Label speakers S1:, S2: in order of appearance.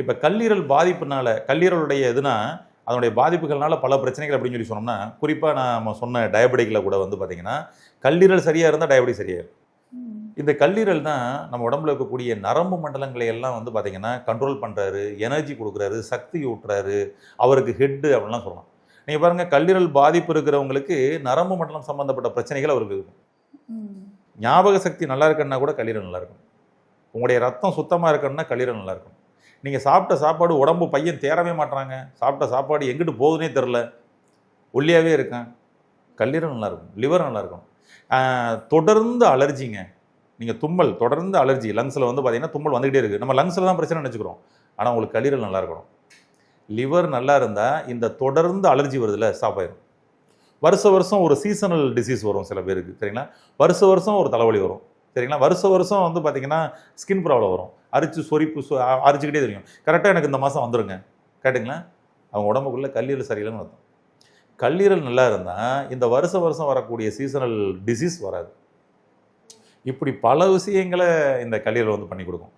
S1: இப்போ கல்லீரல் பாதிப்புனால கல்லீரலுடைய எதுனா அதனுடைய பாதிப்புகள்னால பல பிரச்சனைகள் அப்படின்னு சொல்லி சொன்னோம்னா குறிப்பாக நம்ம சொன்ன டயபெட்டிக்கில் கூட வந்து பார்த்தீங்கன்னா கல்லீரல் சரியாக இருந்தால் டயபெட்டிக் சரியாயிரும். இந்த கல்லீரல் தான் நம்ம உடம்புல இருக்கக்கூடிய நரம்பு மண்டலங்களை எல்லாம் வந்து பார்த்தீங்கன்னா கண்ட்ரோல் பண்ணுறாரு எனர்ஜி கொடுக்குறாரு சக்தி ஊட்டுறாரு அவருக்கு ஹெட்டு அப்படின்லாம் சொல்லலாம். நீங்கள் பாருங்கள் கல்லீரல் பாதிப்பு இருக்கிறவங்களுக்கு நரம்பு மண்டலம் சம்மந்தப்பட்ட பிரச்சனைகள் அவருக்கு இருக்கும். ஞாபக சக்தி நல்லா இருக்குன்னா கூட கல்லீரல் நல்லா இருக்கும். உங்களுடைய ரத்தம் சுத்தமாக இருக்கணும்னா கல்லீரல் நல்லா இருக்கும். நீங்கள் சாப்பிட்ட சாப்பாடு உடம்பு பையன் தேரவே மாட்றாங்க. சாப்பிட்ட சாப்பாடு எங்கிட்டு போகுதுனே தெரில. ஒல்லியாகவே இருக்கேன். கல்லீரல் நல்லா இருக்கும். லிவர் நல்லா இருக்கும். தொடர்ந்து அலர்ஜிங்க. நீங்கள் தும்மல் தொடர்ந்து அலர்ஜி. லங்ஸில் வந்து பார்த்தீங்கன்னா தும்மல் வந்துகிட்டே இருக்குது நம்ம லங்ஸில் தான் பிரச்சனை நினச்சிக்கிறோம். ஆனால் உங்களுக்கு கல்லீரல் நல்லா இருக்கணும் லிவர் நல்லா இருந்தால் இந்த தொடர்ந்து அலர்ஜி வருதுல ஸ்டாப் ஆயிடும் வருஷ வருஷம் ஒரு சீசனல் டிசீஸ் வரும் சில பேருக்கு. சரிங்களா? வருஷ வருஷம் ஒரு தலைவலி வரும். சரிங்களா? வருஷ வருஷம் வந்து பார்த்தீங்கன்னா ஸ்கின் ப்ராப்ளம் வரும். அரிச்சு சொரிப்பு சொ- அரிச்சுக்கிட்டே தெரியும். கரெக்டாக எனக்கு இந்த மாதம் வந்துடுங்க கேட்டுங்களேன். அவங்க உடம்புக்குள்ளே கல்லீரல் சரியில்லைன்னு அர்த்தம். கல்லீரல் நல்லா இருந்தால் இந்த வருஷம் வருஷம் வரக்கூடிய சீசனல் டிசீஸ் வராது. இப்படி பல விஷயங்களை இந்த கல்லீரல் வந்து பண்ணி கொடுக்கும்.